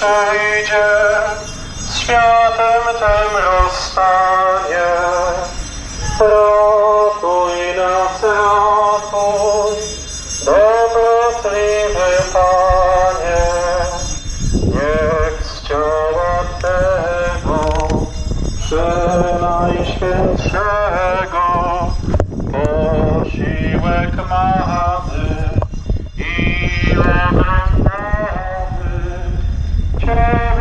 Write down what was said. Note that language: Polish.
przyjdzie, światem tym rozstanie. Ratuj nas, ratuj, dobrotliwy Panie. Niech z ciała Twego, przenajświętszego, posiłek ma. Thank you.